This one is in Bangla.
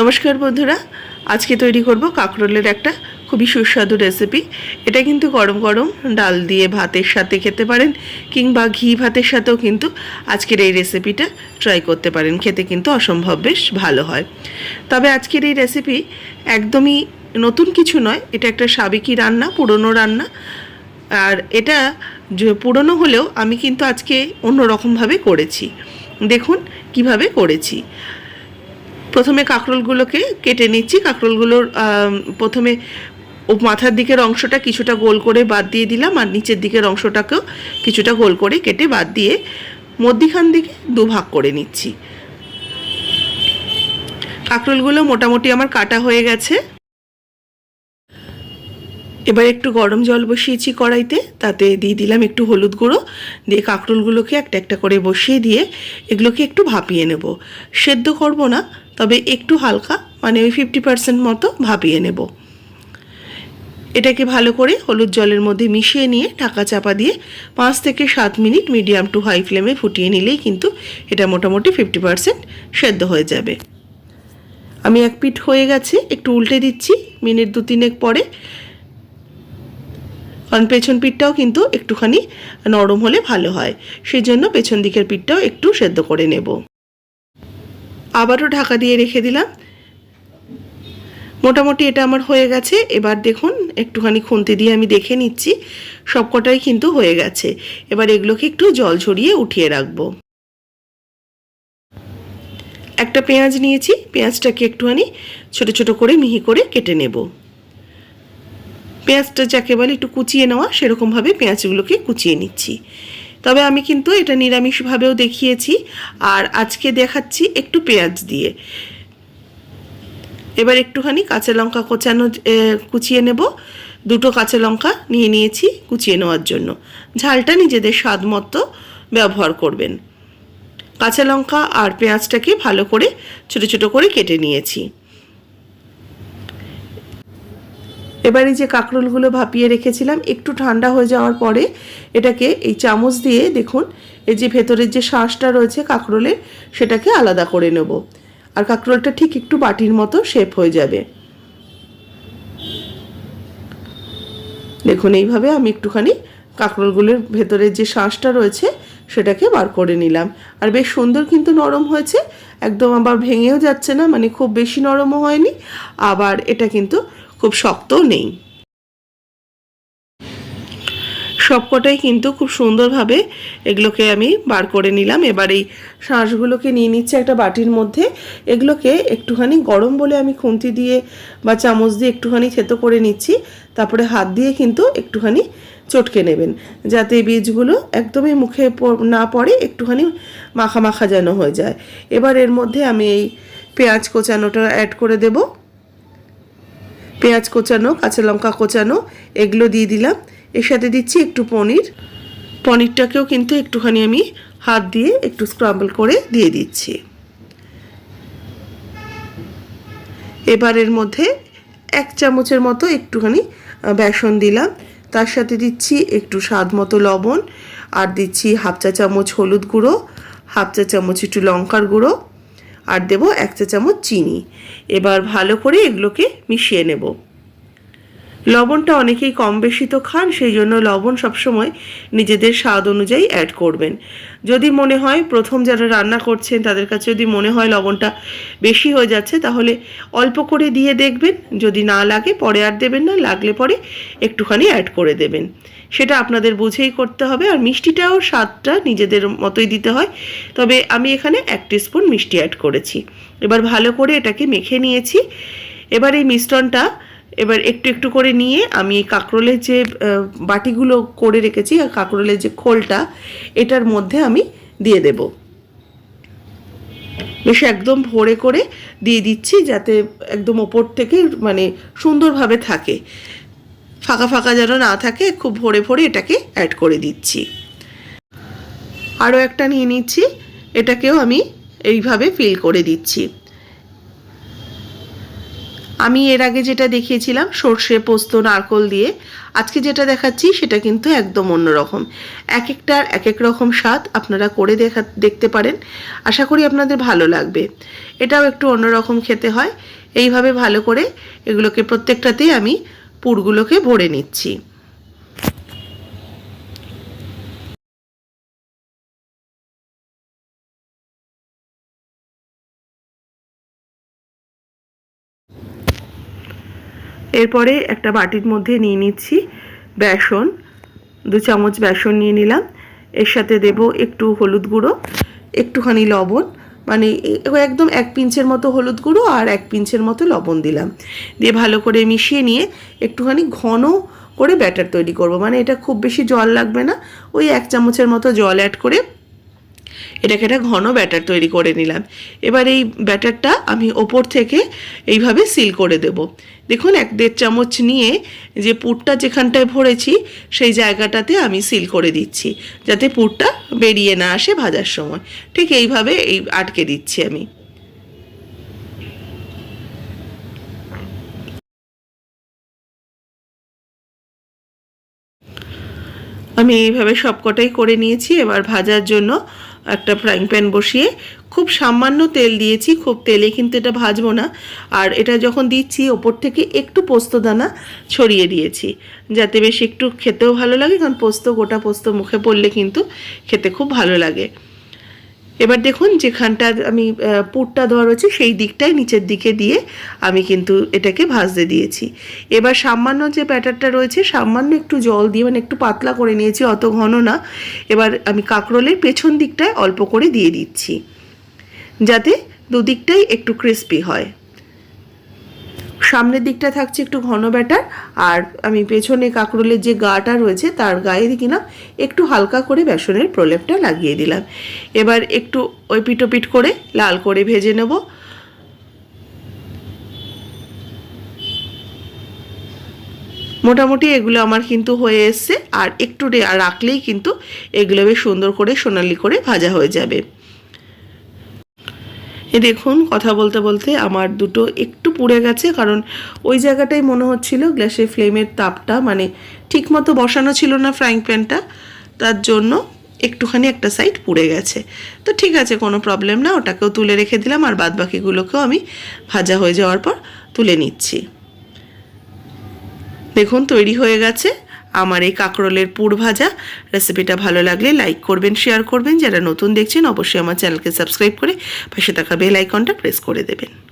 নমস্কার বন্ধুরা, আজকে তৈরি করব কাঁকরোলের একটা খুবই সুস্বাদু রেসিপি এটা কিন্তু গরম গরম ডাল দিয়ে ভাতের সাথে খেতে পারেন, কিংবা ঘি ভাতের সাথেও কিন্তু আজকের এই রেসিপিটা ট্রাই করতে পারেন। খেতে কিন্তু অসম্ভব বেশ ভালো হয়। তবে আজকের এই রেসিপি একদমই নতুন কিছু নয়, এটা একটা সাবেকি রান্না, পুরনো রান্না। আর এটা পুরনো হলেও আমি কিন্তু আজকে অন্য রকমভাবে করেছি। দেখুন কীভাবে করেছি। প্রথমে কাঁকরোলগুলোকে কেটে নিচ্ছি। কাঁকরোলগুলোর প্রথমে ও মাথার দিকের অংশটা কিছুটা গোল করে বাদ দিয়ে দিলাম আর নিচের দিকের অংশটাকেও কিছুটা গোল করে কেটে বাদ দিয়ে মধ্যিখান দিকে দুভাগ করে নিচ্ছি। কাঁকরোলগুলো মোটামুটি আমার কাটা হয়ে গেছে। এবার একটু গরম জল বসিয়েছি কড়াইতে, তাতে দিয়ে দিলাম একটু হলুদ গুঁড়ো, দিয়ে কাঁকরোলগুলোকে একটা একটা করে বসিয়ে দিয়ে এগুলোকে একটু ভাপিয়ে নেব। সেদ্ধ করব না, তবে একটু হালকা মানে ওই ফিফটি পার্সেন্ট মতো ভাপিয়ে নেব। এটাকে ভালো করে হলুদ জলের মধ্যে মিশিয়ে নিয়ে ঢাকা চাপা দিয়ে পাঁচ থেকে সাত মিনিট মিডিয়াম টু হাই ফ্লেমে ফুটিয়ে নিলেই কিন্তু এটা মোটামুটি ফিফটি পার্সেন্ট সেদ্ধ হয়ে যাবে। আমি এক পিঠ হয়ে গেছে, একটু উল্টে দিচ্ছি, মিনিট দু তিনেক পরে কারণ পেছন পিঠটাও কিন্তু একটুখানি নরম হলে ভালো হয়। সেই জন্য পেছন দিকের পিঠটাও একটু সেদ্ধ করে নেব। আবারও ঢাকা দিয়ে রেখে দিলাম। মোটামুটি এটা আমার হয়ে গেছে। এবার দেখুন, একটুখানি খুন্তি দিয়ে আমি দেখে নিচ্ছি। সবকটাই কিন্তু হয়ে গেছে। এবার এগুলোকে একটু জল ঝরিয়ে উঠিয়ে রাখব। একটা পেঁয়াজ নিয়েছি। পেঁয়াজটাকে একটুখানি ছোট ছোট করে মিহি করে কেটে নেব। পেঁয়াজটা যাকে বলে একটু কুচিয়ে নেওয়া, সেরকমভাবে পেঁয়াজগুলোকে কুচিয়ে নিচ্ছি। তবে আমি কিন্তু এটা নিরামিষভাবেও দেখিয়েছি, আর আজকে দেখাচ্ছি একটু পেঁয়াজ দিয়ে। এবার একটুখানি কাঁচা লঙ্কা কোচানো কুচিয়ে নেব। দুটো কাঁচা লঙ্কা নিয়ে নিয়েছি কুচিয়ে নেওয়ার জন্য। ঝালটা নিজেদের স্বাদ মতো ব্যবহার করবেন। কাঁচা লঙ্কা আর পেঁয়াজটাকে ভালো করে ছোট ছোট করে কেটে নিয়েছি। এবারে যে কাঁকরোলগুলো ভাপিয়ে রেখেছিলাম, একটু ঠান্ডা হয়ে যাওয়ার পরে এটাকে এই চামচ দিয়ে দেখুন, এই যে ভেতরের যে শাঁসটা রয়েছে কাঁকরোলের, সেটাকে আলাদা করে নেব। আর কাঁকরোলটা ঠিক একটু বাটির মতো শেপ হয়ে যাবে। দেখুন, এইভাবে আমি একটুখানি কাঁকরোলগুলোর ভেতরের যে শাঁসটা রয়েছে, সেটাকে বার করে নিলাম। আর বেশ সুন্দর কিন্তু নরম হয়েছে, একদম আবার ভেঙেও যাচ্ছে না মানে খুব বেশি নরমও হয়নি। আবার এটা কিন্তু খুব শক্তও নেই। সবকটাই কিন্তু খুব সুন্দরভাবে এগুলোকে আমি বার করে নিলাম। এবার এই শাঁসগুলোকে নিয়ে নিচ্ছে একটা বাটির মধ্যে। এগুলোকে একটুখানি গরম বলে আমি খুন্তি দিয়ে বা চামচ দিয়ে একটুখানি থেতো করে নিচ্ছি। তারপরে হাত দিয়ে কিন্তু একটুখানি চটকে নেবেন, যাতে বীজগুলো একদমই মুখে না পড়ে, একটুখানি মাখা মাখা যেন হয়ে যায়। এবার এর মধ্যে আমি এই পেঁয়াজ কোচানোটা অ্যাড করে দেবো। পেঁয়াজ কোচানো, কাঁচা লঙ্কা কোচানো, এগুলো দিয়ে দিলাম। এর সাথে দিচ্ছি একটু পনির। পনিরটাকেও কিন্তু একটুখানি আমি হাত দিয়ে একটু স্ক্রাম্বল করে দিয়ে দিচ্ছি। এবার এর মধ্যে এক চামচের মতো একটুখানি বেসন দিলাম। তার সাথে দিচ্ছি একটু স্বাদ মতো লবণ। আর দিচ্ছি হাফ চা চামচ হলুদ গুঁড়ো, হাফ চা চামচ একটু লঙ্কার গুঁড়ো। আর দেব এক চা চামচ চিনি। এবার ভালো করে এগুলোকে মিশিয়ে নেব। লবণটা অনেকেই কম বেশি তো খান, সেই জন্য লবণ সবসময় নিজেদের স্বাদ অনুযায়ী অ্যাড করবেন। যদি মনে হয় প্রথম যারা রান্না করছেন, তাদের কাছে যদি মনে হয় লবণটা বেশি হয়ে যাচ্ছে, তাহলে অল্প করে দিয়ে দেখবেন। যদি না লাগে, পরে আর দেবেন না, লাগলে পরে একটুখানি অ্যাড করে দেবেন। সেটা আপনাদের বুঝেই করতে হবে। আর মিষ্টিটাও স্বাদটা নিজেদের মতোই দিতে হয়। তবে আমি এখানে এক স্পুন মিষ্টি অ্যাড করেছি। এবার ভালো করে এটাকে মেখে নিয়েছি। এবার এই মিশ্রণটা এবার একটু একটু করে নিয়ে আমি এই কাঁকরোলের যে বাটিগুলো করে রেখেছি আর কাঁকরোলের যে খোলটা, এটার মধ্যে আমি দিয়ে দেব। বেশ একদম ভরে করে দিয়ে দিচ্ছি যাতে একদম ওপর থেকে মানে সুন্দরভাবে থাকে। ফাঁকা ফাঁকা যেন না থাকে, খুব ভরে ভরে এটাকে অ্যাড করে দিচ্ছি। আরও একটা নিয়ে নিচ্ছি, এটাকেও আমি এইভাবে ফিল করে দিচ্ছি। আমি এর আগে যেটা দেখিয়েছিলাম, সর্ষে, পোস্ত, নারকল দিয়ে, আজকে যেটা দেখাচ্ছি সেটা কিন্তু একদম অন্যরকম। এক একটার এক এক রকম স্বাদ আপনারা করে দেখা, দেখতে পারেন। আশা করি আপনাদের ভালো লাগবে। এটাও একটু অন্যরকম খেতে হয়। এইভাবে ভালো করে এগুলোকে প্রত্যেকটাতেই আমি পুরগুলোকে ভরে নিচ্ছি। এরপরে একটা বাটির মধ্যে নিয়ে নিচ্ছি বেসন, দু চামচ বেসন নিয়ে নিলাম। এর সাথে দেব একটু হলুদ গুঁড়ো, একটুখানি লবণ মানে একদম এক পিঞ্চের মতো হলুদ গুঁড়ো আর এক পিঞ্চের মতো লবণ দিলাম। দিয়ে ভালো করে মিশিয়ে নিয়ে একটুখানি ঘন করে ব্যাটার তৈরি করব। মানে এটা খুব বেশি জল লাগবে না, ওই এক চামচের মতো জল অ্যাড করে এটাকে একটা ঘন ব্যাটার তৈরি করে নিলাম। এবার এই ব্যাটারটা আমি ওপর থেকে এইভাবে সিল করে দেব। দেখুন, এক দেড় চামচ নিয়ে যে পুরটা যেখানটায় ভরেছি, সেই জায়গাটাতে আমি সিল করে দিচ্ছি, যাতে পুরটা বেরিয়ে না আসে ভাজার সময়। ঠিক এইভাবে এই আটকে দিচ্ছি আমি। আমি এইভাবে সবকটাই করে নিয়েছি। এবার ভাজার জন্য একটা ফ্রাইং প্যান বসিয়ে খুব সামান্য তেল দিয়েছি, খুব তেলে কিন্তু এটা ভাজবো না। আর এটা যখন দিচ্ছি, ওপর থেকে একটু পোস্তদানা ছড়িয়ে দিয়েছি, যাতে বেশ একটু খেতেও ভালো লাগে, কারণ পোস্ত, গোটা পোস্ত মুখে পড়লে কিন্তু খেতে খুব ভালো লাগে। এবার দেখুন যেখানটা আমি পুরটা দেওয়া রয়েছে, সেই দিকটাই নিচের দিকে দিয়ে আমি কিন্তু এটাকে ভাজতে দিয়েছি। এবার সামান্য যে ব্যাটারটা রয়েছে, সামান্য একটু জল দিয়ে মানে একটু পাতলা করে নিয়েছি, অত ঘন না। এবার আমি কাঁকরোলের পেছন দিকটায় অল্প করে দিয়ে দিচ্ছি, যাতে দুদিকটাই একটু ক্রিস্পি হয়। সামনের দিকটা থাকছে একটু ঘন ব্যাটার, আর আমি পেছনে কাঁকরোলের যে গাটা রয়েছে তার গায়ে কিনা একটু হালকা করে বেসনের প্রলেপটা লাগিয়ে দিলাম। এবার একটু ওই পিটোপিট করে লাল করে ভেজে নেব। মোটামুটি এগুলো আমার কিন্তু হয়ে এসছে, আর একটু রাখলেই কিন্তু এগুলো বেশ সুন্দর করে সোনালি করে ভাজা হয়ে যাবে। এ দেখুন, কথা বলতে বলতে আমার দুটো একটু পুড়ে গেছে, কারণ ওই জায়গাটাই মনে হচ্ছিল গ্যাসের ফ্লেমের তাপটা মানে ঠিক মতো বসানো ছিল না ফ্রাইং প্যানটা, তার জন্য একটুখানি একটা সাইড পুড়ে গেছে। তো ঠিক আছে, কোনো প্রবলেম না, ওটাকেও তুলে রেখে দিলাম, আর বাদ বাকিগুলোকেও আমি ভাজা হয়ে যাওয়ার পর তুলে নিচ্ছি। দেখুন, তৈরি হয়ে গেছে। আমার এই কাঁকরোলের পুর ভাজা। রেসিপিটা ভালো লাগলে লাইক করবেন শেয়ার করবেন। যারা নতুন দেখছেন, অবশ্যই আমার চ্যানেলকে সাবস্ক্রাইব করে পাশে থাকা বেল আইকনটা প্রেস করে দেবেন।